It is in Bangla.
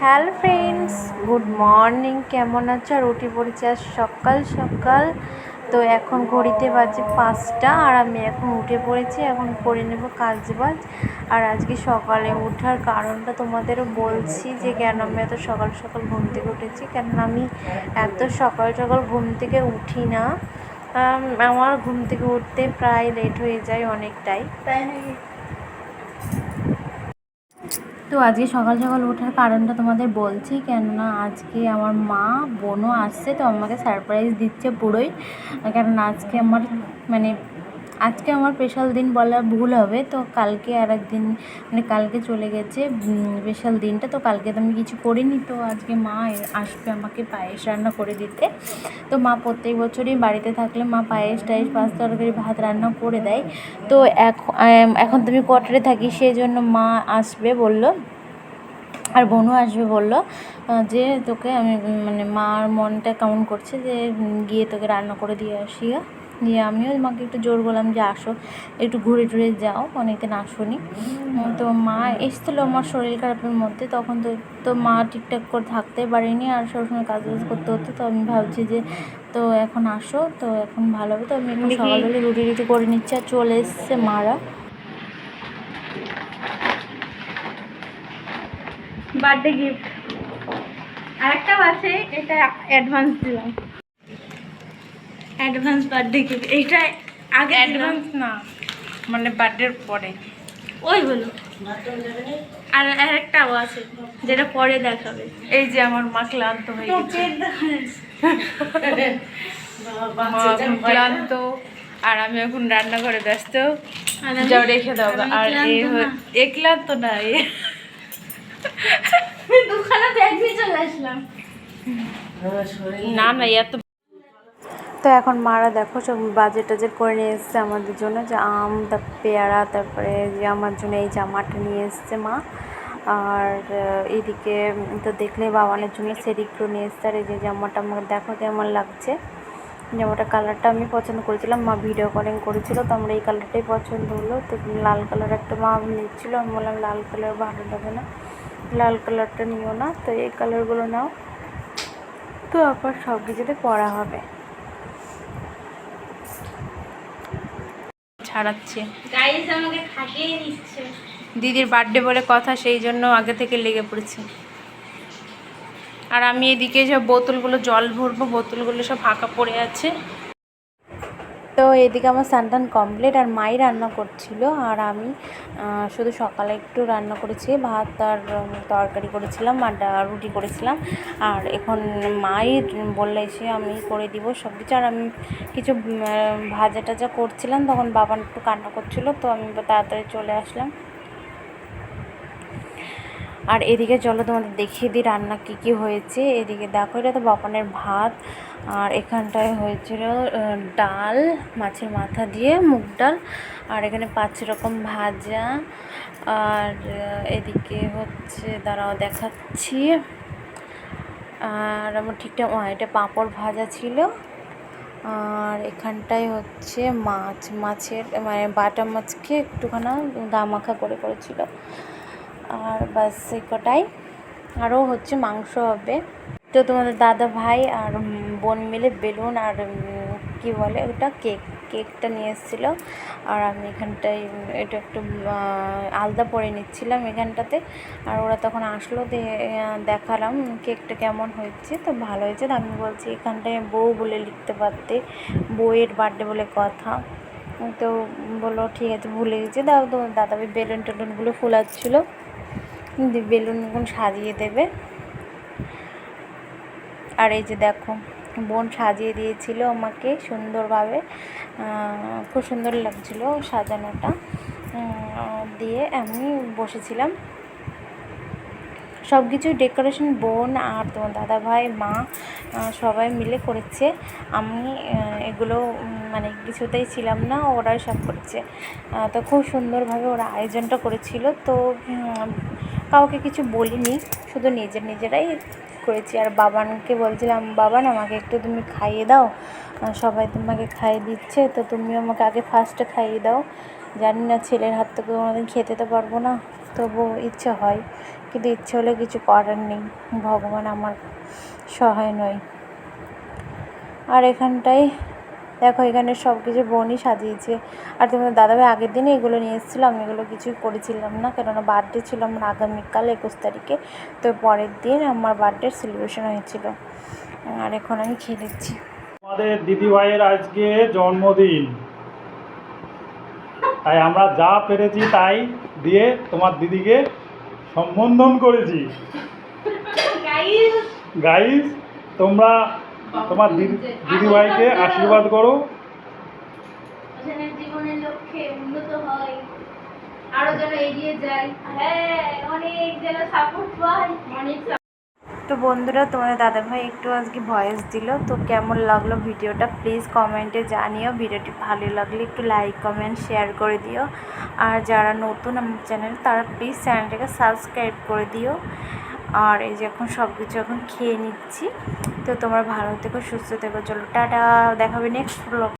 হ্যালো ফ্রেন্ডস গুড মর্নিং কেমন আছো? আর উঠে পড়েছি আজ সকাল সকাল। তো এখন ঘড়িতে বাজে পাঁচটা আর আমি এখন উঠে পড়েছি। এখন করে নেব কাজ বাজ আর আজকে সকালে ওঠার কারণটা তোমাদেরও বলছি যে কেন আমি এত সকাল সকাল ঘুম থেকে উঠেছি? কেননা আমি এত সকাল সকাল ঘুম থেকে উঠি না? আমার ঘুম থেকে উঠতে প্রায় লেট হয়ে যায় অনেকটাই। তাই তো আজকে সকাল সকাল ওঠার কারণটা তোমাদের বলছি, কেননা আজকে আমার মা, বোনও আসছে, তো আমাকে সারপ্রাইজ দিচ্ছে পুরোই। কেননা আজকে আমার মানে আজকে আমার স্পেশাল দিন বলা ভুল হবে, তো কালকে আর একদিন মানে কালকে চলে গেছে স্পেশাল দিনটা, তো কালকে তো আমি কিছু করিনি, তো আজকে মা আসবে আমাকে পায়েস রান্না করে দিতে তো মা প্রত্যেক বছরই বাড়িতে থাকলে মা পায়েস টায়েস, পাঁচ তরকারি, ভাত রান্না করে দেয় তো এখন এখন তুমি কোয়ার্টারে থাকি সেই জন্য মা আসবে বলল, আর বোনও আসবে বলল যে তোকে আমি মানে মার মনটা কেমন করছে, যে গিয়ে তোকে রান্না করে দিয়ে আসি গা। দিয়ে আমিও মাকে একটু জোর করলাম যে আসো একটু ঘুরে টুরে যাও অনেকদিন আসোনি তো মা এসেছিল আমার শরীর খারাপের মধ্যে তখন তো তো মা ঠিকঠাক করে থাকতে পারেনি আর সবসময় কাজ বাজ করতে হতো তো আমি ভাবছি যে তো এখন আসো তো এখন ভালো হবে তো আমি এখন সকালবেলা রুটি রুটি করে নিচ্ছি আর চলে এসছে মারা। বার্থডে গিফট আর একটাও আছে এটা অ্যাডভান্স দিলাম। অ্যাডভান্স বার্থডে গিফট এইটা আগে অ্যাডভান্স না মানে বার্থডের পরে। ওই হলো আর আর একটাও আছে যেটা পরে দেখাবে। এই যে আমার মা ক্লান্ত হয়ে গেছে। ক্লান্ত আর আমি এখন রান্না করে ব্যস্ত যাও রেখে দাও আর। এ ক্লান্ত না। এ দুখানা ব্যাগ নিয়ে চলে আসলাম। না না এত তো এখন মারা দেখো সব বাজেট টাজেট করে নিয়ে এসছে আমাদের জন্য, যে আম তারপর পেয়ারা, তারপরে যে আমার জন্য এই জামাটা নিয়ে এসছে মা। আর এদিকে তো দেখলে বাবানের জন্য সেরিগুলো নিয়ে এসছে, আর এই যে জামাটা আমাকে দেখো কেমন লাগছে। জামাটা কালারটা আমি পছন্দ করেছিলাম, মা ভিডিও কলিং করেছিল, তো আমরা এই কালারটাই পছন্দ হলো। তো লাল কালার একটা মা নিচ্ছিলো, আমি বললাম লাল কালার ভালো লাগে না, লাল কালারটা নিও না, তো এই কালারগুলো নাও। তো আবার সব কিছুতে পরা হবে। আমাকে খাটিয়ে নিচ্ছে দিদির বার্থডে বলে কথা সেই জন্য আগে থেকে লেগে পড়েছে। আর আমি এদিকে সব বোতলগুলো জল ভরবো বোতলগুলো সব ফাঁকা পড়ে আছে। তো এদিকে আমার সান্তান কমপ্লিট আর মাই রান্না করছিল আর আমি শুধু সকালে একটু রান্না করেছি, ভাত আর তরকারি করেছিলাম আর রুটি করেছিলাম। আর এখন মাই বললে এসে আমি করে দিব সব কিছু আর আমি কিছু ভাজা টাজা করছিলাম, তখন বাবা একটু কান্না করছিল, তো আমি তাড়াতাড়ি চলে আসলাম। আর এদিকে চলো তোমাদের দেখিয়ে দিই রান্না কী কী হয়েছে। এদিকে দেখো, এটা তো বাপানের ভাত। আর এখানটায় হয়েছিল ডাল, মাছের মাথা দিয়ে মুগ ডাল। আর এখানে পাঁচ রকম ভাজা। আর এদিকে হচ্ছে, দাঁড়াও দেখাচ্ছি। আর আমার ঠিকঠাক এটা পাঁপড় ভাজা ছিল। আর এখানটায় হচ্ছে মাছ, মাছের মানে বাটা মাছকে একটুখানা গা মাখা করে করেছিল। আর বাস এই কটাই আরও হচ্ছে মাংস হবে। তো তোমাদের দাদা ভাই আর বোন মিলে বেলুন আর কী বলে ওটা? কেক, কেকটা নিয়ে এসেছিল। আর আমি এখানটায় এটা একটু আলদা পরে নিচ্ছিলাম এখানটাতে। আর ওরা তখন আসলো দেখালাম কেকটা কেমন হয়েছে। তো ভালো হয়েছে। তো আমি বলছি, এখানটায় বউ বলে লিখতে পারতে। বউয়ের বার্থডে বলে কথা। তো বলল, ঠিক আছে, ভুলে গেছি। দাও তো দাদা ভাই বেলুন টেলুনগুলো ফুলাচ্ছিলো। দিয়ে বেলুন এখন সাজিয়ে দেবে। আর এই যে দেখো, বোন সাজিয়ে দিয়েছিল আমাকে সুন্দরভাবে। খুব সুন্দর লাগছিল সাজানোটা। দিয়ে আমি বসেছিলাম। সব কিছু ডেকোরেশন বোন আর তোমার দাদা ভাই, মা সবাই মিলে করেছে। আমি এগুলো মানে কিছুতেই ছিলাম না, ওরাই সব করেছে। তো খুব সুন্দরভাবে ওরা আয়োজনটা করেছিল। তো কাউকে কিছু বলিনি, শুধু নিজের নিজেরাই করেছি। আর বাবানকে বলছিলাম, বাবান, আমাকে একটু তুমি খাইয়ে দাও। সবাই তোমাকে খাইয়ে দিচ্ছে, তো তুমি আমাকে আগে ফার্স্টে খাইয়ে দাও। জানি না ছেলের হাত থেকে কোনোদিন খেতে তো পারব না, তবুও ইচ্ছে হয়। কিন্তু ইচ্ছে হলে কিছু করার নেই, ভগবান আমার সহায় নয়। আর এখানটায় দেখো এখানে সব কিছু বোনই সাজিয়েছে। আর তোমার দাদাভাই আগের দিনে এগুলো নিয়ে এসেছিল আমি এগুলো কিছুই করেছিলাম না। কেননা বার্থডে ছিল আমার আগামীকাল একুশ তারিখে। তো পরের দিন আমার বার্থডে সেলিব্রেশন হয়েছিল। আর এখন আমি খেয়ে দিচ্ছি আমাদের দিদিভাইয়ের আজকে জন্মদিন। তাই আমরা যা পেরেছি তাই দিয়ে তোমার দিদিকে সম্বোধন করেছি। গাইস গাইস তোমরা তোমার দিদি দিদিভাইকে আশীর্বাদ করো। জীবনের লক্ষ্যে উন্নত হয়। আরও যেন এগিয়ে যায়। হ্যাঁ অনেক যেন সাপোর্ট পায় অনেক তো বন্ধুরা তোমাদের দাদাভাই একটু আজকে ভয়েস দিল। তো কেমন লাগল ভিডিওটা? প্লিজ কমেন্টে জানিও। ভিডিওটি ভালো লাগলে একটু লাইক কমেন্ট শেয়ার করে দিও। আর যারা নতুন আমার চ্যানেল তারা প্লিজ চ্যানেলটাকে সাবস্ক্রাইব করে দিও। আর এই যে এখন সব কিছু এখন খেয়ে নিচ্ছি। তো তোমরা ভালো থেকো, সুস্থ থেকো, চলো, টাটা, দেখাবে নেক্সট ব্লগ